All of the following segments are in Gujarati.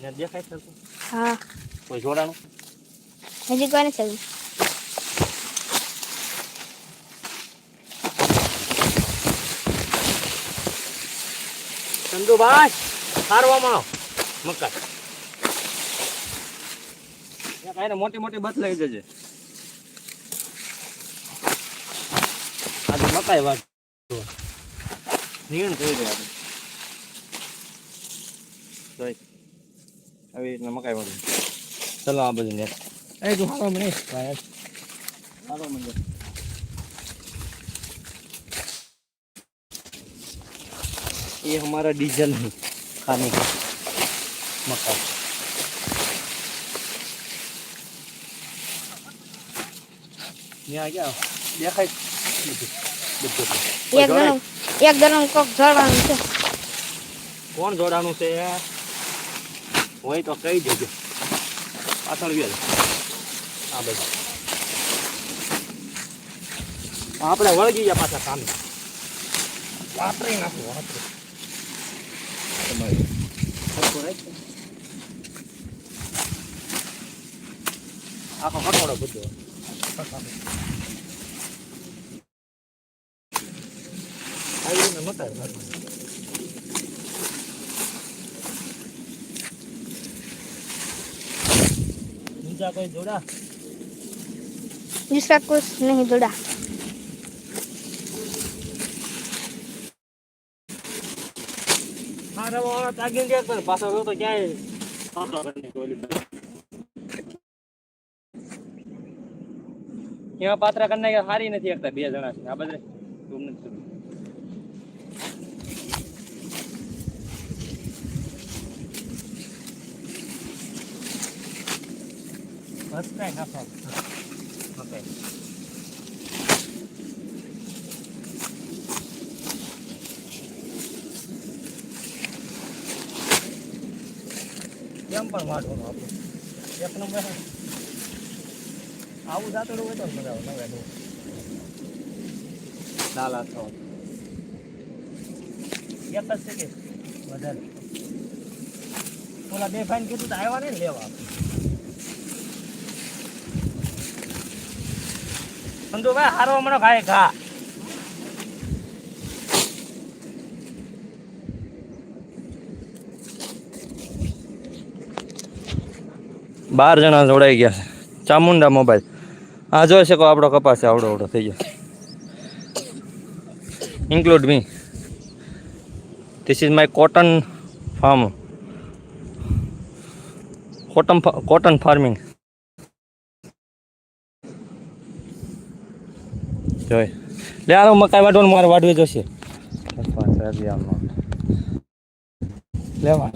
ને દેખાય છે હા. કોઈ જોડાણું? હજી કોને છે ચંદુભાઈ સારવામાં આવ. આને મોટી મોટી બસ લઈ જજે. આજે મકાઈ વાત નીણ થઈ ગયા જોઈ. આવી રીતના મકાઈ વાળું ચલો આ બધું ને એ તું હારો મને ભાઈ હારો મને ये हमारा डीजल है खाने का मकान यहाँ क्या દેખાય બધું બધું કોઈ એક જોડાય? દરમ એક દરમ કોક જળવાનું છે કોણ જોડાનું છે હોય તો કહી દેજો. પાછળ વ્યો આ બધા આપણે વળગી ગયા પાછા કામે વાપરી નાખો. આખો કટોળો બધો. આવી રીતના મકાઈ નાખવાનું. બીજા કોઈ જોડા जिसका कुछ नहीं जुड़ा હા રવા વાળા તાગીને ગયા પણ પાછો રહ્યો તો ક્યાંય સાંભળો કરીને ગોલી બાજુ. એમાં પાત્રા કરી નાખ્યા હારી નથી એકતા બે જણા છે આ બધે નાખો Okay. કેમ પણ વાંધવાનું આપણું એક નંબર આવું જાતડું હોય તો મજા આવે નવે દાલ આથો એક છે કે વધારે ઓલા બે ભાઈને કીધું તો આવ્યા ને લેવા સંતુભાઈ હારો હમણાં ખાય ઘા બાર જણા જોડાઈ ગયા છે. ચામુંડા મોબાઈલ. આ જોઈ શકો આપણો કપાસ આવડો આવડો થઈ ગયો. Include me this is my cotton farm cotton cotton farming જોઈ. લે આનો મકાઈ વાટવાનું મારે વાટવી જોશે. લેવા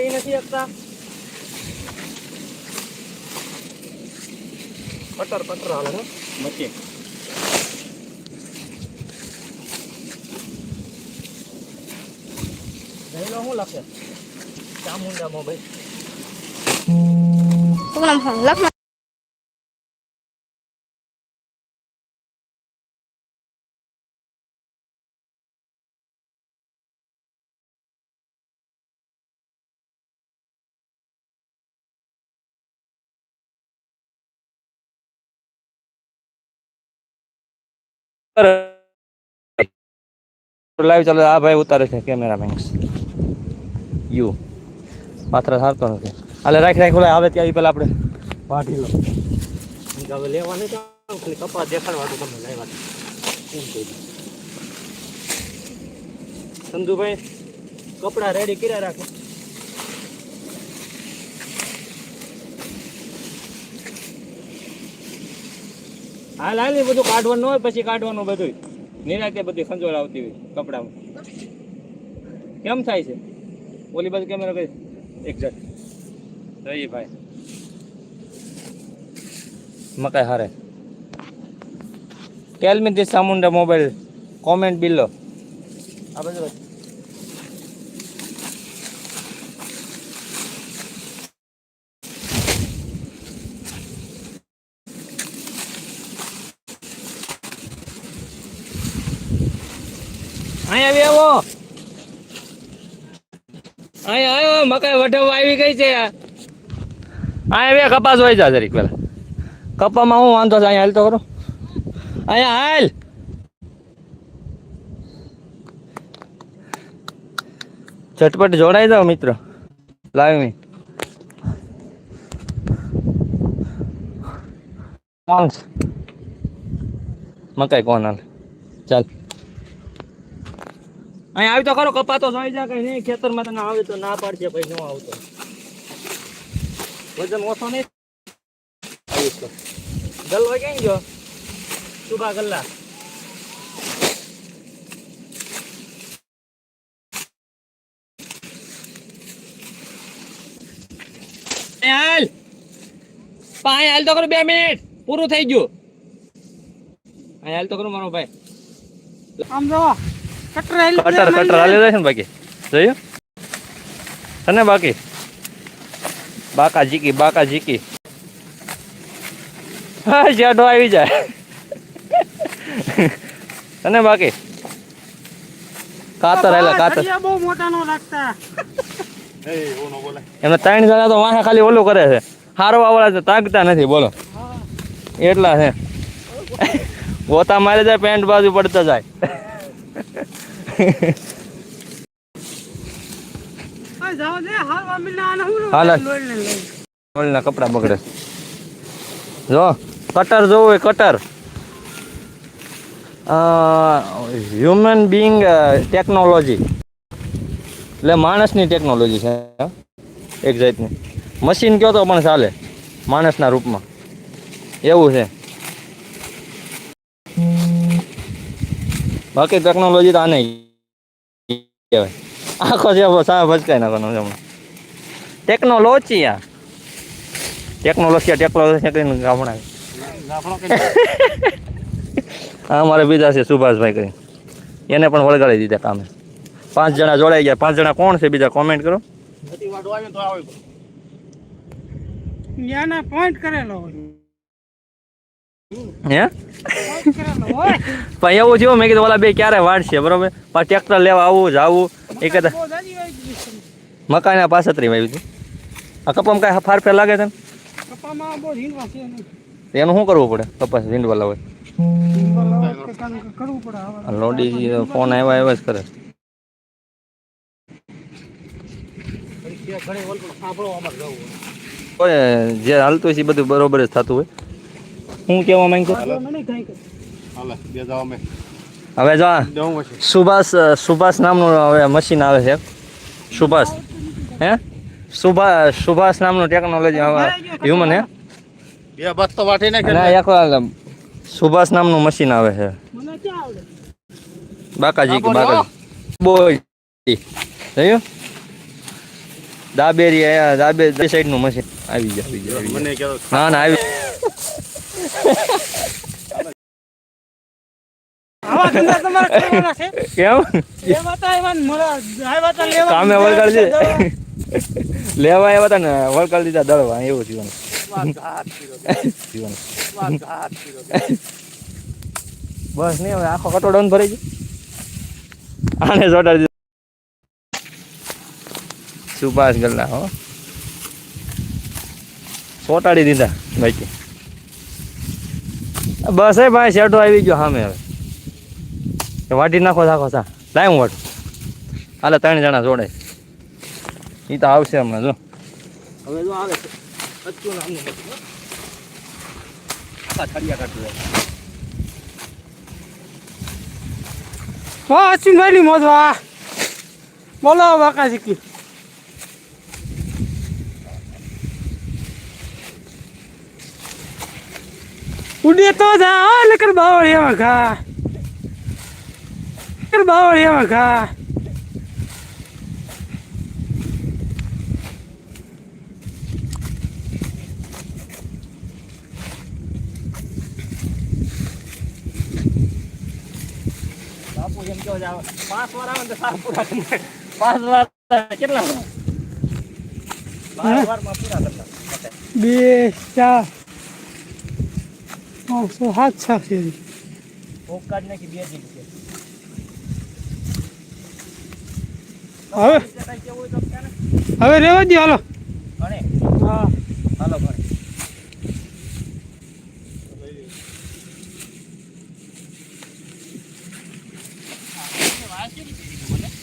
ગયું નથી એકતા પટર પટર હાલે મચી જઈલો શું લખે? ચામુંડા મોબાઈલ લાઈવ ચાલો આ ભાઈ ઉતારે છે કેમેરામેન યુ પાત્ર સારતો નથી. હાલે રાખ રાખ ઓલા આવે ત્યાં પેલા આપણે. વાઢી લો. હવે લેવા નહીં ખાલી કપા દેખાડવાનું તમને લાવ્યા સંજુભાઈ સંધુભાઈ કપડા રેડી કર્યા રાખો. હાલ હાલ એ બધું કાઢવાનું હોય પછી કાઢવાનું બધું નિરાતે બધી ખંજોળ આવતી હોય કપડામાં. કેમ થાય છે? ઓલી બાજુ કેમેરા કઈ? એક્ઝેક્ટ જોઈએ ભાઈ. મકાઈ હારે. Tell me this Chamunda mobile comment below આ બધું અહીંયા આવી આવો. અહીંયા આવ્યો મકાઈ વઢવા આવી ગઈ છે. અહીંયા બે કપાસ હોય જા જરીક પેલા. કપામાં હું વાંધો છે? અહીંયા હાલ તો કરો અહીંયા હાલ. ઝટપટ જોડાઈ જાઓ મિત્ર. મી. કોણ મકાઈ કોણ હાલ? ચાલ. અહીંયા આવી તો ખરો કપાતો જોઈ જા, કઈ નહીં. ખેતરમાં તને આવે તો ના પાડશે પછી ન આવતો. વજન ઓછો નહીં. આવીશ ગલ્લો ક્યાં ગયો? સુભા ગલ્લા. હાલ. પાય હાલ તો કરો બે મિનિટ. પૂરું થઈ ગયું. અહીં હાલ તો કરો મારો ભાઈ. આમ જો કટર કટર હાલે જાય છે ને બાકી? જોયું? તને બાકી? બાકા જીકી બાકા જીકી. હા જાડો આવી જાય. અને બાકી? કાતર હાલે કાતર. બહુ મોટા નો લાગતા. એમને ત્રણ જણા તો વાંહે ખાલી ઓલું કરે છે. હારો વાળા છે તાકતા નથી બોલો. એટલા છે. ગોતા મારે જાય પેન્ટ બાજુ પડતા જાય આ જાઓ દે હાલવા મિલા આને હું હાલ. ઓલના કપડા બગડે. જો કટર જોવું હોય કટર. હ્યુમન બિંગ ટેકનોલોજી એટલે માણસની ટેકનોલોજી છે. એક જાતની. મશીન કયો તો પણ ચાલે માણસના રૂપમાં. એવું છે. બાકી ટેકનોલોજી તો આને કહેવાય. આખો છે સા ભચકાઈ નાખવાનો છે હમણાં. ટેકનોલોજી આ. ટેકનોલોજી કરીને ગામડા હા અમારે બીજા છે, સુભાષભાઈ કરી એને પણ વળગાડી દીધા કામે. પાંચ જણા જોડાઈ ગયા. પાંચ જણા કોણ છે બીજા? કોમેન્ટ કરો. પોઈન્ટ કરેલો હોય. પણ એવું થયું મેં કીધું ઓલા બે ક્યારે વાળશે બરોબર? પણ ટ્રેક્ટર લેવા આવું જાવું એ કદાચ મકાન છે. પાસતરી આવી હતી આ કપામાં કાંઈ ફારફેર લાગે છે છે. એનું. શું કરવું પડે? કપાસ ભીંડવાલા હોય. હવે. લોડી ફોન આવ્યા આવ્યા જ કરે. જે હાલતું છે એ બધું બરોબર જ થતું હોય. હું કહેવા માંગતો હવે. હવે જો સુભાષ સુભાષ નામનું હવે મશીન આવે છે. સુભાષ. હે? સુભાષ સુભાષ નામનું ટેકનોલોજી હ્યુમન હે. બે બસ તો વાટી નાખે ના એક સુભાષ નામનું મશીન આવે છે. મને ક્યાં આવડે? બાકાજી કે બાકાજી. બોય જોયું? દાબેરી દાબે સાઈડનું મશીન ગયા આવી ગયા. ના ના આવી આવા ધંધા તમારે કરવાના છે કેમ લેવા આવ્યા હતા ને દીધા દળવા એવું જીવન જીવન બસ નહીં હવે આખો કટોડો ભરાઈ ગયો. આને જોડાડી સુભાષ ગલ્લા હો. ચોટાડી દીધા ભાઈ બસ એ ભાઈ શેઠો આવી ગયો સામે હવે. વાટી નાખો નાખો સા. લાય હું વાટું. હાલે ત્રણ જણા જોડે. એ તો આવશે હમણાં જો. હવે જો આવે છે. વાહ બોલો બાકા શીખી ઉડે તો જા લકર બાવળિયામાં ઘા. લકર છે, આવે. પાંચ વાર આવે તો સારા પૂરા પાંચ વાર કેટલા. બે ચાર. પાંચસો સાત સાત છે ભૂખ કાઢી નાખી બે જીત છે. હવે હવે રેવા દે હાલો હા હાલો ઘણી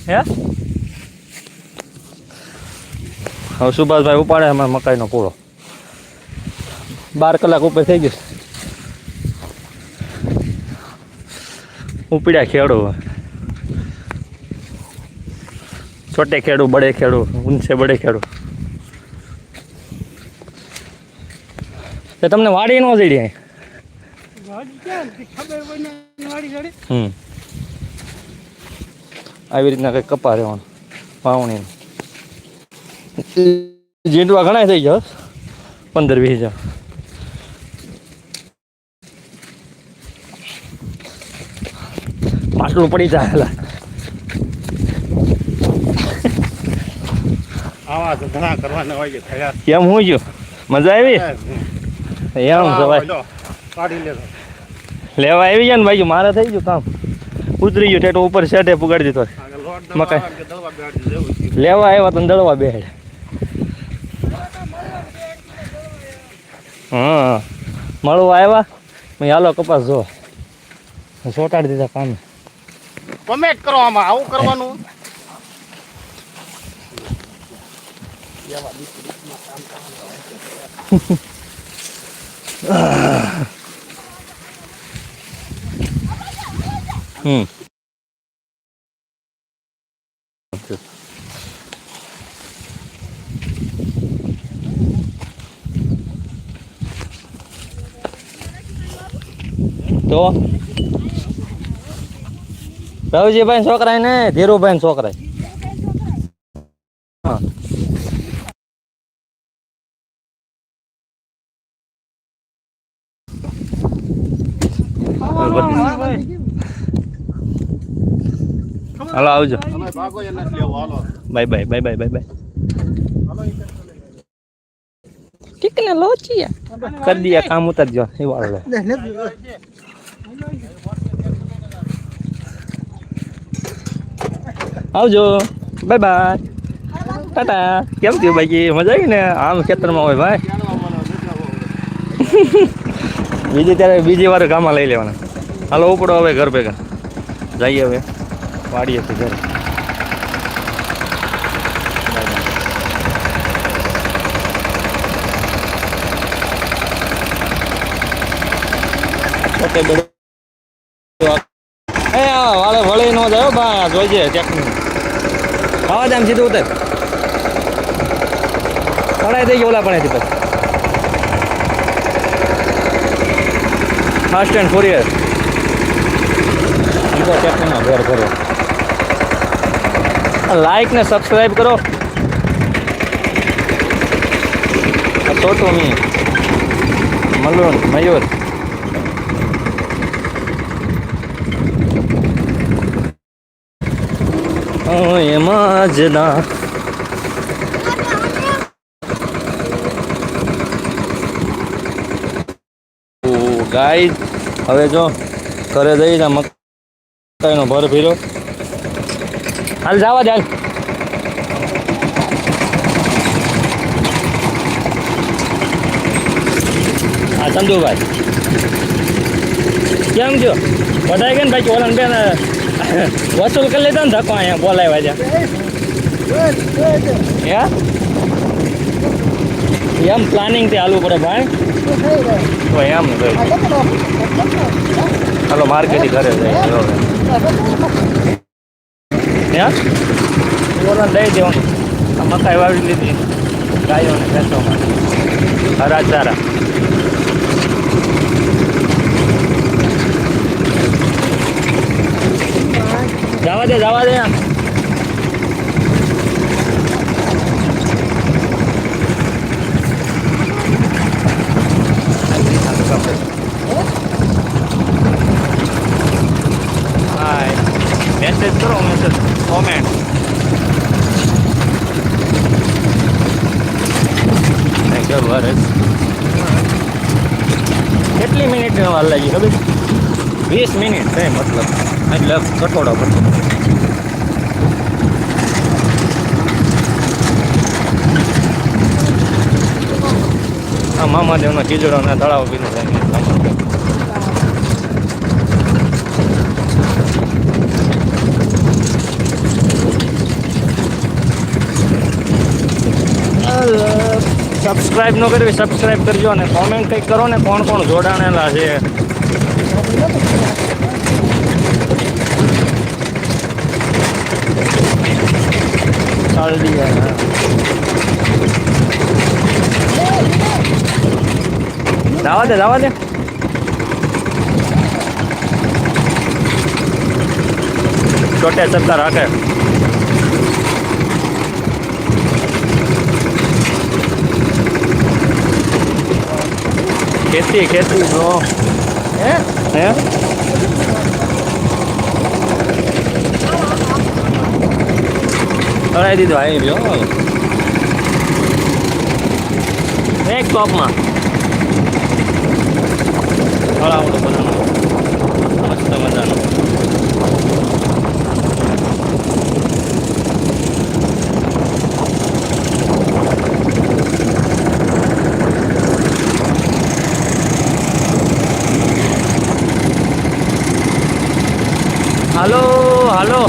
હે હવે સુભાષભાઈ ઉપાડે અમારે મકાઈનો પૂરો બાર કલાક ઉપર થઈ ગયું ઉપડ્યા ખેડો. છોટે ખેડૂ બડે ખેડૂ ઊંચે બડે ખેડૂ. તો તમને વાડી નો જડી હમ. આવી રીતના કંઈક કપા રહેવાનું વાવણી. જીંડવા ઘણા થઈ જાવ પંદર વીસ હજાર. માટલું પડી જાય આવા ધંધા કરવાના હોય છે કેમ હું ગયો મજા આવી? એમ સવાય લેવા આવી ગયા ને ભાઈ મારે થઈ ગયું કામ. ઉતરી ગયું ટેટો ઉપર શેઠે પુગાડી દીધો. મકાઈ. લેવા આવ્યા તો દળવા બેડ હા મળવા આવ્યા? હાલો કપાસ જો. સોટાડી દીધા કામે. કોમેન્ટ કરો આમાં આવું કરવાનું? હમ. તો? રવજીભાઈ છોકરાય ને ધીરુભાઈ છોકરાય. હા હાલો આવજો. તમે ભાગો એને જ લેવો હાલો bye bye bye bye bye bye. હાલો ઈ કરતો લે. કિકને લોચિયા કરી દિયા કામ ઉતરજો. એ વાળો આવજો. બાય બાય ટાટા કેમ થયું બાકી મજા આવી ને? આમ ખેતરમાં હોય ભાઈ. બીજી ત્યારે બીજી વાર ગામમાં લઈ લેવાના. હાલો ઉપડો હવે ઘર ભેગા. જઈએ હવે. વાડીએ થી ઘરે. વાળે વળી નો જાય ભાઈ. જોઈજે ટેકનિક આવા જ આમ સીધું ઉતર. પડાય થઈ ગયો ઓલા પડાય પછી. ફાસ્ટ એન્ડ ફોરિયર ટેકનોમાં ઘર કરો લાઈક ને સબસ્ક્રાઈબ કરો. છોટું મી મલુન મયુર. એમાં જ ના. ગાઈડ હવે જો ઘરે જઈ જા મકાઈનો ભર ફીરો હાલ જવા દે હાલ. હા ચંદુભાઈ કેમ છો? વધારે કે ને ભાઈ? ઓલા બેન વસૂલ કરી લીધો ને ધક્કો અહીંયા બોલાવ્યા છે. હે? એમ પ્લાનિંગથી હાલવું પડે ભાઈ. તો એમ હાલો માર્કેટ ઘરે છે બોલો દઈ દેવાનું. મકાઈ વાવી લીધી. ગાયોને માટે હરા ચારા જવા દે જવા દે હાય મેસેજ કરો મેસેજ કોમેન્ટ થેન્ક યુ વરસ કેટલી મિનિટની વાર લાગી ખબર? વીસ મિનિટ છે મતલબ. એટલે કટોડો પડશે આ મામાદેવનો ચીજોડાના તળાવ પીને જાય સબસ્ક્રાઇબ ન કરવી સબસ્ક્રાઇબ કરજો અને કોમેન્ટ કંઈક કરો ને કોણ કોણ જોડાણેલા છે. ચાલડી જવા દે જવા દે છોટે સત્તા રાખે ખેતી ખેતી જો હે હે ચડાવી દીધો આવી રહ્યો. એક ટોપમાં. હળાવડો બધાનો મસ્ત મજાનો. હાલો હાલો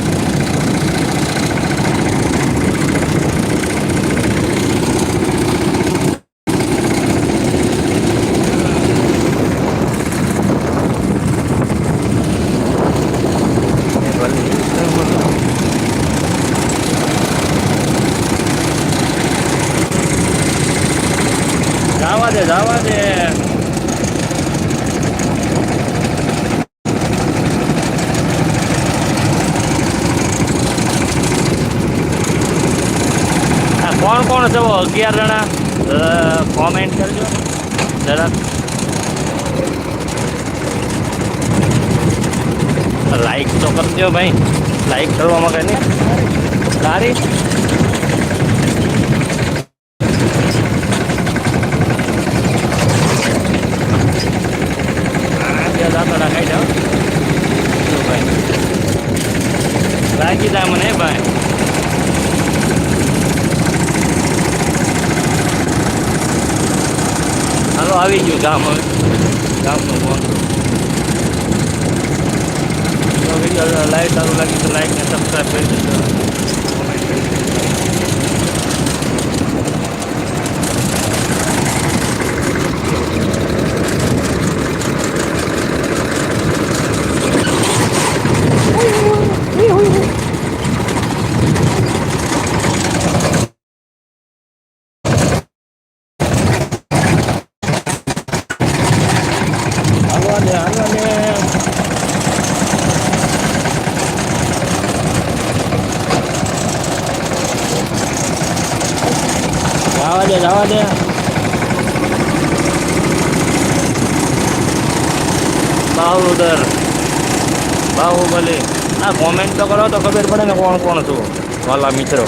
જવા દે જવા દે આ છો અગિયાર જણા કોમેન્ટ કરજો. જરાક. લાઈક તો કરજો ભાઈ. લાઈક કરવામાં કઈ નહીં. સારી. લાગી જાય મને, ભાઈ. ગયું ગામ હવે. ગામનું ફોન વીડિયો લાઈક સારું લાગ્યું તો લાઈક ને સબસ્ક્રાઈબ કરી દેજો કોમેન્ટ કરી દેજો હાલવા દે હાલવા દે જવા દે જવા દે બાહુદર બાહુબલી ના કોમેન્ટ તો કરો તો ખબર પડે ને કોણ કોણ છું વાલા મિત્રો.